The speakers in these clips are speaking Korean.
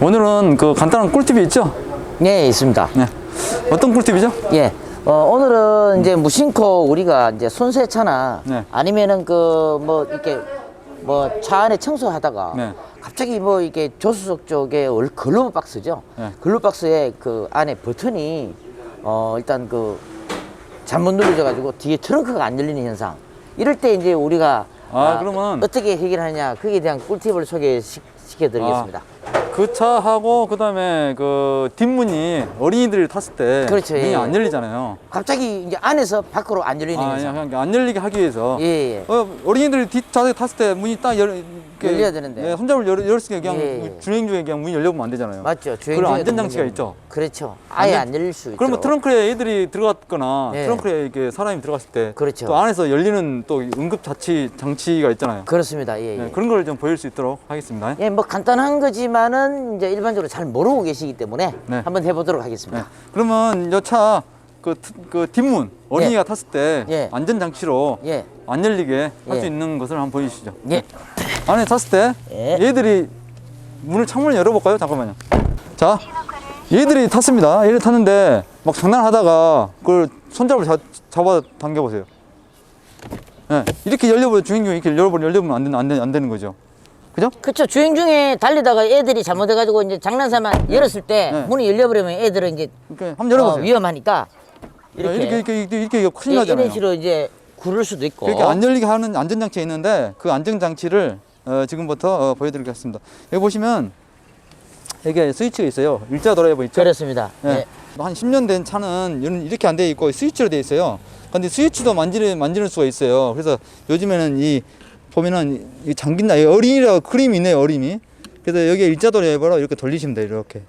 오늘은 그 간단한 꿀팁이 있죠? 네, 있습니다. 네. 어떤 꿀팁이죠? 예. 어, 오늘은 이제 무심코 우리가 이제 손세차나 네. 아니면은 그 뭐 이렇게 뭐 차 안에 청소하다가 네. 갑자기 뭐 이게 조수석 쪽에 올- 글로브 박스죠. 네. 글로브 박스에 그 안에 버튼이 어 일단 그 잘못 눌러져 가지고 뒤에 트렁크가 안 열리는 현상. 이럴 때 이제 우리가 아, 그러면- 어떻게 해결하냐 그에 대한 꿀팁을 소개시켜 드리겠습니다. 그 차하고 그다음에 그 뒷문이 어린이들이 탔을 때 그렇죠, 문이 예. 안 열리잖아요. 갑자기 이제 안에서 밖으로 안 열리는 아, 현상. 그냥 안 열리게 하기 위해서 예, 예. 어, 어린이들이 뒷좌석에 탔을 때 문이 딱 열, 이렇게 열려야 되는데. 네, 손잡이를 열, 열었으니까 그냥 예, 예. 주행 중에 그냥 문이 열려보면 안 되잖아요. 맞죠. 주행 그런 중에도 안전장치가 문제는- 있죠. 그렇죠. 아예 안전- 안 열릴 수 있죠. 그러면 트렁크에 애들이 들어갔거나 예. 트렁크에 이렇게 사람이 들어갔을 때 그렇죠. 또 안에서 열리는 또 응급 자치 장치가 있잖아요. 그렇습니다. 예, 예. 네, 그런 걸 좀 보일 수 있도록 하겠습니다. 예, 뭐 간단한 거지만은 이제 일반적으로 잘 모르고 계시기 때문에 네. 한번 해보도록 네. 하겠습니다. 그러면 이차 그, 그 뒷문 어린이가 탔을 때 예. 안전 장치로 예, 안 열리게 할수 예. 있는 것을 한번 보여주시죠. 예, 안에 탔을 때 예. 얘들이 문을 창문을 열어볼까요? 잠깐만요. 자, 얘들이 탔습니다. 얘들 탔는데 막 장난하다가 그걸 손잡을 잡, 잡아 당겨보세요. 예, 이렇게 열려버려 주행 중에 이렇게 열어버려 되는 안, 되는- 안 되는 거죠. 그죠? 그렇죠. 주행 중에 달리다가 애들이 잘못해가지고 이제 장난삼아 열었을 때 네. 문이 열려버리면 애들은 이제 이렇게 한번 열어보세요. 어, 위험하니까 이렇게, 이렇게 이렇게 이렇게, 이렇게, 이렇게 큰일 예, 나잖아요. 이런 식으로 이제 구를 수도 있고. 그렇게 안 열리게 하는 안전장치가 있는데 그 안전장치를 어, 지금부터 어, 보여드리겠습니다. 여기 보시면 여기 스위치가 있어요. 일자 드라이버 있죠? 그렇습니다. 예. 예. 한 10년 된 차는 이런- 이렇게 안 돼 있고 스위치로 돼 있어요. 근데 스위치도 만지는 만지는 수가 있어요. 그래서 요즘에는 이 보면은 이 잠긴다. 이 어린이라고 그림이 있네요. 어린이. 그래서 여기 일자 드라이버로 이렇게 돌리시면 돼요. 이렇게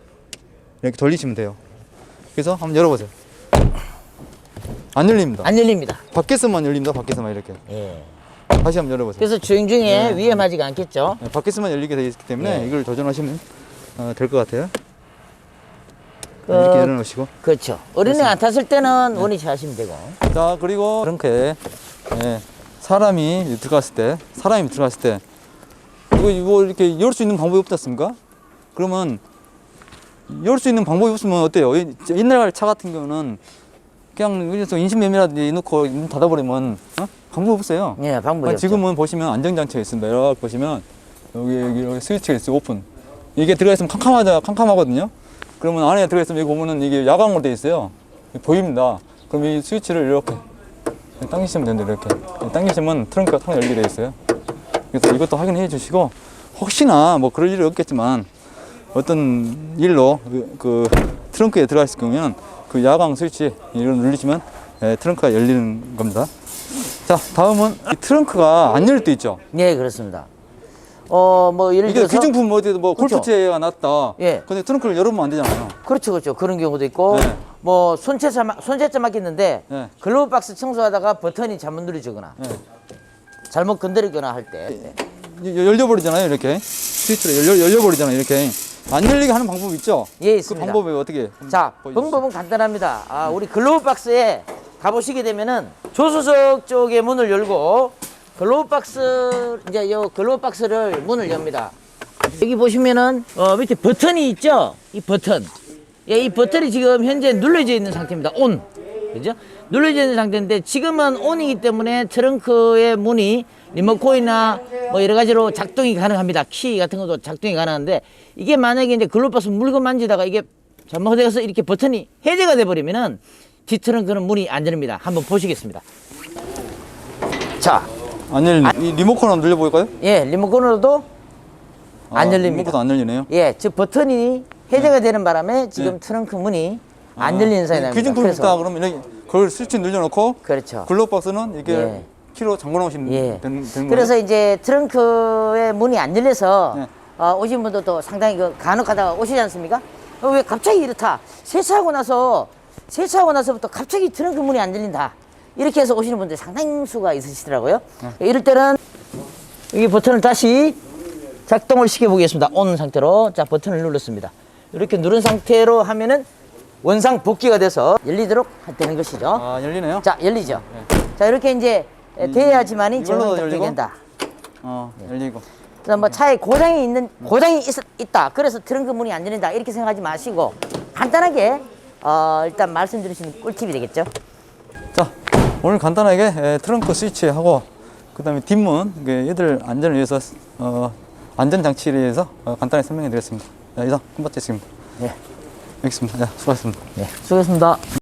이렇게 돌리시면 돼요. 그래서 한번 열어보세요. 안 열립니다. 안 열립니다. 밖에서만 열립니다. 밖에서만 이렇게. 예. 다시 한번 열어보세요. 그래서 주행 중에 위험하지가 않겠죠. 네, 밖에서만 열리게 되어 있기 때문에 네. 이걸 도전하시면 어, 될것 같아요. 그- 이렇게 열어놓으시고. 그렇죠. 어린애 안 탔을 때는 원위치 하시면 되고. 자 그리고 트렁크에 예, 사람이 들어갔을 때 사람이 들어갔을 때 이거 이거 이렇게 열 수 있는 방법이 없지 않습니까? 그러면 열 수 있는 방법이 없으면 어때요? 이- 옛날 차 같은 경우는 그냥 여기서 인신매매라든지 문 닫아버리면 어? 방법 없어요. 예, 방법이 없죠. 지금은 보시면 안정장치가 있습니다. 이렇게 보시면 여기 여기, 여기 스위치가 있어요. 오픈. 이게 들어가 있으면 캄캄하자 캄캄하거든요. 그러면 안에 들어가 있으면 여기 보면은 이게 야광으로 돼 있어요. 보입니다. 그럼 이 스위치를 이렇게 당기시면 됩니다. 이렇게 당기시면 트렁크가 탁 열리게 돼 있어요. 그래서 이것도 확인해 주시고 혹시나 뭐 그럴 일은 없겠지만 어떤 일로 그, 그 트렁크에 들어가 있을 경우에는 그 야광 스위치 이걸 누르시면 예, 트렁크가 열리는 겁니다. 자, 다음은 이 트렁크가 안 열릴 때 있죠. 예, 그렇습니다. 어, 뭐 예를 이게 들어서 귀중품 뭐 어디 뭐 그렇죠. 골프채가 났다. 예. 근데 트렁크를 열으면 안 되잖아요. 그렇죠, 그렇죠. 그런 경우도 있고, 네. 뭐 손재차 막- 손재차 맡겼는데 네. 글로브 박스 청소하다가 버튼이 잘못 누르지거나 예. 잘못 건드리거나 할 때. 열- 열려버리잖아요, 이렇게. 스위치를 열려, 열려버리잖아요, 이렇게. 안 열리게 하는 방법 있죠? 예, 그 있습니다. 방법이 어떻게? 자, 보여주시죠. 방법은 간단합니다. 아, 우리 글로브 박스에 가보시게 되면은 조수석 쪽에 문을 열고 글로브 박스 이제 요 글로브 박스를 문을 엽니다. 여기 보시면은 어, 밑에 버튼이 있죠? 이 버튼. 예, 이 버튼이 지금 현재 눌러져 있는 상태입니다. 온. 그죠? 눌러져 있는 상태인데 지금은 온이기 때문에 트렁크의 문이 리모컨이나 뭐 여러 가지로 작동이 가능합니다. 키 같은 것도 작동이 가능한데 이게 만약에 이제 글로박스 물건 만지다가 이게 잘못해서 이렇게 버튼이 해제가 돼 버리면은 뒤트렁크는 문이 안 열립니다. 한번 보시겠습니다. 자, 안 열리네. 이 리모컨 한번 눌려 볼까요? 예, 리모컨으로도 안 아, 열립니다. 리모컨도 안 열리네요. 예, 즉 버튼이 해제가 되는 바람에 지금 네. 트렁크 문이 안 열리는 사이 납니다. 귀중품이 있다 그러면 이렇게 그걸 스위치 눌려놓고 그렇죠. 글록 박스는 이렇게 예. 키로 잠궈 놓으시면 예. 되는, 되는 그래서 거예요. 이제 트렁크의 문이 안 열려서 네. 어, 오신 분들도 상당히 그 간혹하다가 오시지 않습니까? 어, 왜 갑자기 이렇다? 세차하고 나서 세차하고 나서부터 갑자기 트렁크 문이 안 열린다. 이렇게 해서 오시는 분들 상당수가 있으시더라고요. 네. 이럴 때는 여기 버튼을 다시 작동을 시켜 보겠습니다. 온 상태로 자 버튼을 눌렀습니다. 이렇게 누른 상태로 하면은 원상 복귀가 돼서 열리도록 되는 것이죠. 아 열리네요. 자 열리죠. 자 이렇게 이제 돼야지만이 이걸로 열리고? 된다. 어 열리고. 그래서 뭐 차에 고장이 있는 고장이 있, 있다. 그래서 트렁크 문이 안 열린다. 이렇게 생각하지 마시고 간단하게 어, 일단 말씀드리시는 꿀팁이 되겠죠. 자, 오늘 간단하게 에, 트렁크 스위치하고 그다음에 뒷문 얘들 안전을 위해서 어, 안전 장치를 위해서 어, 간단히 설명해 드렸습니다. 자, 이상 컴바트였습니다. 네. 여기 있습니다. 자, 수고하셨습니다. 네. 수고하셨습니다.